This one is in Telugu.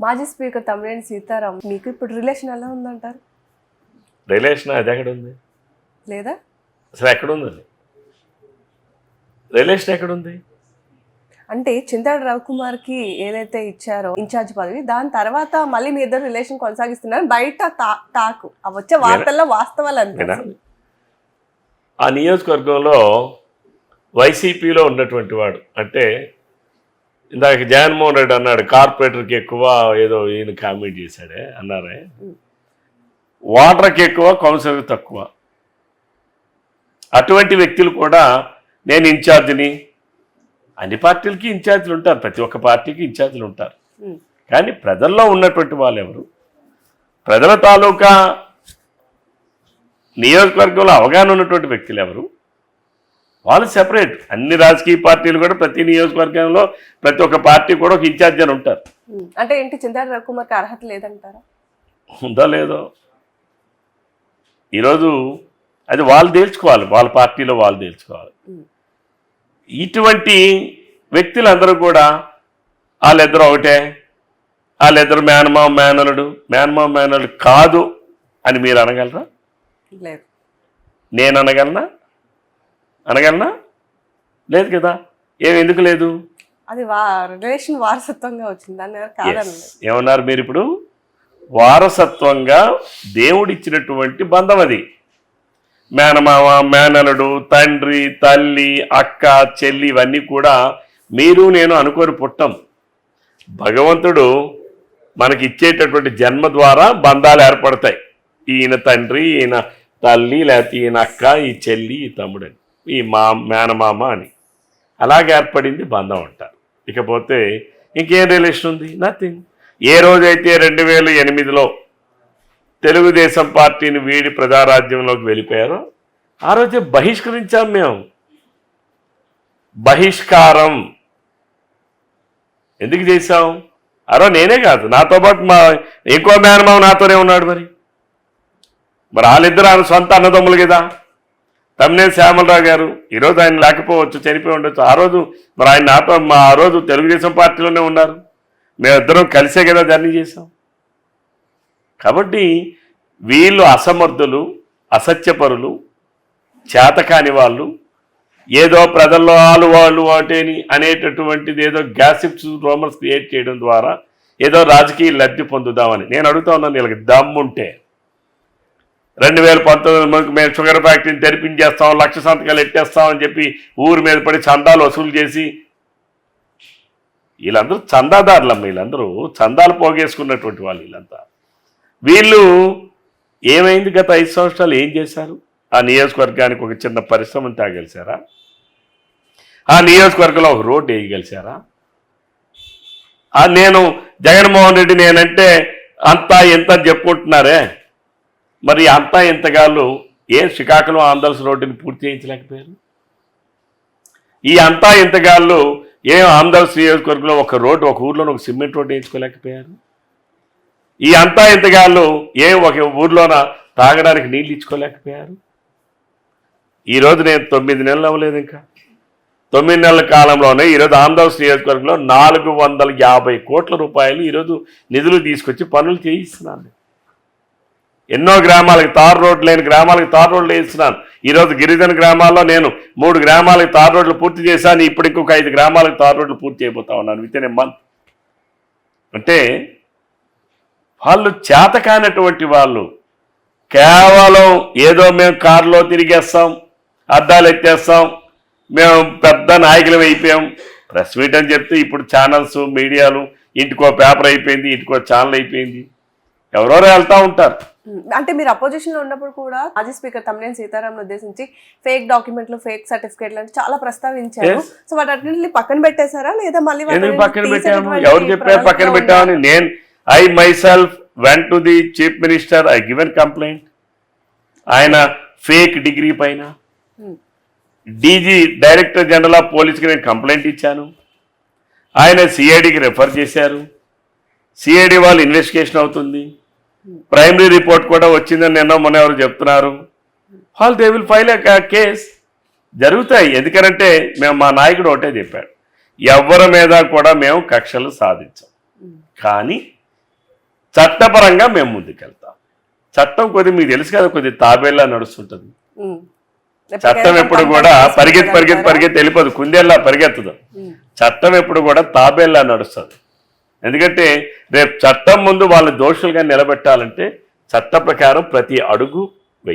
మాజీ స్పీకర్ తమ్మినేని సీతారాం మీకు ఇప్పుడు రిలేషన్ ఎలా ఉందంటారు? రిలేషన్ అది ఎక్కడ ఉంది లేదా? అసలు ఎక్కడుంది అది రిలేషన్ ఎక్కడుంది? అంటే చింతాడు రవికుమార్కి ఏదైతే ఇచ్చారో ఇన్ఛార్జ్ పదవి దాని తర్వాత మళ్ళీ మీ ఇద్దరు రిలేషన్ కొనసాగిస్తున్నారు బయట టాకు వచ్చే వార్తల్లో వాస్తవాలు వినాలి ఆ నియోజకవర్గంలో వైసీపీలో ఉన్నటువంటి వాడు అంటే ఇందాక జగన్మోహన్ రెడ్డి అన్నాడు కార్పొరేటర్కి ఎక్కువ ఏదో ఈయన కామెంట్ చేశాడే అన్నారే. వాటర్కి ఎక్కువ కౌన్సిలర్కి తక్కువ. అటువంటి వ్యక్తులు కూడా నేను ఇన్ఛార్జిని అన్ని పార్టీలకి ఇన్ఛార్జీలు ఉంటారు ప్రతి ఒక్క పార్టీకి ఇన్ఛార్జీలు ఉంటారు. కానీ ప్రజల్లో ఉన్నటువంటి వాళ్ళు ఎవరు ప్రజల తాలూకా నియోజకవర్గంలో అవగాహన ఉన్నటువంటి వ్యక్తులు ఎవరు? వాళ్ళు సెపరేట్ అన్ని రాజకీయ పార్టీలు కూడా ప్రతి నియోజకవర్గంలో ప్రతి ఒక్క పార్టీ కూడా ఒక ఇన్ఛార్జ్ అని ఉంటారు. అంటే ఏంటి చింతాడు రవికుమార్కి అర్హత లేదంటారా? ఉందో లేదో. ఈరోజు అది వాళ్ళు తేల్చుకోవాలి. వాళ్ళ పార్టీలో వాళ్ళు తేల్చుకోవాలి. ఇటువంటి వ్యక్తులందరూ కూడా వాళ్ళిద్దరు ఒకటే. వాళ్ళిద్దరు మేనమావ మేనలుడు మేనమావ మేనలుడు కాదు అని మీరు అనగలరా? లేదు. నేను అనగలనా? అనగలనా? లేదు కదా. ఏం ఎందుకు లేదు? అది రిలేషన్ వారసత్వంగా వచ్చింది. ఏమన్నారు మీరు ఇప్పుడు? వారసత్వంగా దేవుడిచ్చినటువంటి బంధం అది. మేనమామ మేనలుడు తండ్రి తల్లి అక్క చెల్లి ఇవన్నీ కూడా మీరు నేను అనుకొని పుట్టం. భగవంతుడు మనకి ఇచ్చేటటువంటి జన్మ ద్వారా బంధాలు ఏర్పడతాయి. ఈయన తండ్రి ఈయన తల్లి లేకపోతే ఈయన అక్క ఈ చెల్లి ఈ తమ్ముడు అని. ఈ మా మేనమామ అని. అలాగే ఏర్పడింది బంధం అంటారు ఇకపోతే ఇంకేం రిలేషన్ ఉంది? నథింగ్ ఏ రోజైతే రెండు వేల ఎనిమిదిలో తెలుగుదేశం పార్టీని వీడి ప్రజారాజ్యంలోకి వెళ్ళిపోయారో ఆ రోజే బహిష్కరించాం మేము. బహిష్కారం. ఎందుకు చేశాం? అరో నేనే కాదు. నాతో పాటు మా ఇంకో మేనమావ నాతోనే ఉన్నాడు మరి. మరి వాళ్ళిద్దరు ఆయన సొంత అన్నదమ్ములు కదా. తమ్మినేని శ్యామలరావు గారు ఈరోజు ఆయన లేకపోవచ్చు చనిపోయి ఉండొచ్చు. ఆ రోజు మరి ఆయన నాతో మా ఆ రోజు తెలుగుదేశం పార్టీలోనే ఉన్నారు. మేమిద్దరం కలిసే కదా జర్నీ చేసాం కాబట్టి వీళ్ళు అసమర్థులు అసత్యపరులు చేతకాని వాళ్ళు ఏదో ప్రజల్లో వాళ్ళు వాళ్ళు వాటేని అనేటటువంటిది ఏదో గ్యాసిప్స్ రోమర్స్ క్రియేట్ చేయడం ద్వారా ఏదో రాజకీయ లబ్ధి పొందుదామని. నేను అడుగుతా ఉన్నాను వీళ్ళకి దమ్ముంటే. రెండు వేల పంతొమ్మిది మేము షుగర్ ఫ్యాక్టరీని తెరిపించేస్తాం లక్ష సంతకాలు ఎట్టేస్తామని చెప్పి ఊరి మీద పడి చందాలు వసూలు చేసి వీళ్ళందరూ చందాదారులమ్మ వీళ్ళందరూ చందాలు పోగేసుకున్నటువంటి వాళ్ళు వీళ్ళంతా. వీళ్ళు ఏమైంది గత ఐదు సంవత్సరాలు? ఏం చేశారు? ఆ నియోజకవర్గానికి ఒక చిన్న పరిశ్రమను తాగలిసారా ఆ నియోజకవర్గంలో ఒక రోడ్డు వేయగలిసారా నేను జగన్మోహన్ రెడ్డి నేనంటే అంతా ఎంత అని చెప్పుకుంటున్నారే? మరి అంతా ఇంతగాళ్ళు ఏ శ్రీకాకుళం ఆంధ్రస్ రోడ్డుని పూర్తి చేయించలేకపోయారు? ఈ అంతా ఇంతగాళ్ళు ఏం ఆంధ్రస్ నియోజకవర్గంలో ఒక రోడ్డు ఒక ఊర్లో ఒక సిమెంట్ రోడ్డు వేయించుకోలేకపోయారు? ఈ అంతా ఇంతగాళ్ళు ఏ ఒక ఊర్లోన తాగడానికి నీళ్ళు ఇచ్చుకోలేకపోయారు? ఈరోజు నేను తొమ్మిది నెలలు అవ్వలేదు ఇంకా. తొమ్మిది నెలల కాలంలోనే ఈరోజు ఆంధ్రప్రదేశ్ నియోజకవర్గంలో నాలుగు వందల యాభై కోట్ల రూపాయలు ఈరోజు నిధులు తీసుకొచ్చి పనులు చేయిస్తున్నాను. ఎన్నో గ్రామాలకు తారు రోడ్లు లేని గ్రామాలకు తారు రోడ్లు వేస్తున్నాను. ఈరోజు గిరిజన గ్రామాల్లో నేను మూడు గ్రామాలకు తారు రోడ్లు పూర్తి చేశాను. ఇప్పుడు ఇంకొక ఐదు గ్రామాలకు తారు రోడ్లు పూర్తి చేయబోతా ఉన్నాను విత్ ఇన్ మంత్ అంటే వాళ్ళు చేతకానటువంటి వాళ్ళు కేవలం ఏదో మేము కారులో తిరిగేస్తాం అద్దాలు ఎత్తేస్తాం మేము పెద్ద నాయకులం అయిపోయాం. ప్రెస్ మీట్ అని చెప్తే ఇప్పుడు ఛానల్స్ మీడియాలు ఇంటికో పేపర్ అయిపోయింది ఇంటికో ఛానల్ అయిపోయింది. ఎవరెవరో వెళ్తూ ఉంటారు. అంటే మీరు అపోజిషన్లో ఉన్నప్పుడు కూడా మాజీ స్పీకర్ తమ్మినేని సీతారాం ఉద్దేశించి ఫేక్ డాక్యుమెంట్లు ఫేక్ సర్టిఫికేట్లు అంటే చాలా ప్రస్తావించారు. సో వాటి పక్కన పెట్టేశారా? లేదా మళ్ళీ పక్కన పెట్టాము? ఎవరు చెప్పారు పక్కన పెట్టామని? నేను I myself went to the chief minister I given complaint ఆయన ఫేక్ డిగ్రీ పైన. డీజీ డైరెక్టర్ జనరల్ ఆఫ్ పోలీస్కి నేను కంప్లైంట్ ఇచ్చాను. ఆయన సిఐడికి రెఫర్ చేశారు. సిఐడి వాళ్ళు ఇన్వెస్టిగేషన్ అవుతుంది. ప్రైమరీ రిపోర్ట్ కూడా వచ్చిందని నిన్న మొన్న ఎవరు చెప్తున్నారు? All they will file case. జరుగుతాయి. ఎందుకనంటే మేము మా నాయకుడు ఒకటే చెప్పాడు. ఎవరి మీద కూడా మేము కక్షలు సాధించాం. కానీ చట్టపరంగా మేము ముందుకెళ్తాం. చట్టం కొద్ది మీకు తెలుసు కదా కొద్ది తాబేలా నడుస్తుంటుంది. చట్టం ఎప్పుడు కూడా పరిగెత్తి పరిగెత్తి పరిగెత్తి వెళ్ళిపోదు. కుందేలా పరిగెత్తదు. చట్టం ఎప్పుడు కూడా తాబేలా నడుస్తుంది. ఎందుకంటే రేపు చట్టం ముందు వాళ్ళ దోషులుగా నిలబెట్టాలంటే చట్ట ప్రకారం ప్రతి అడుగు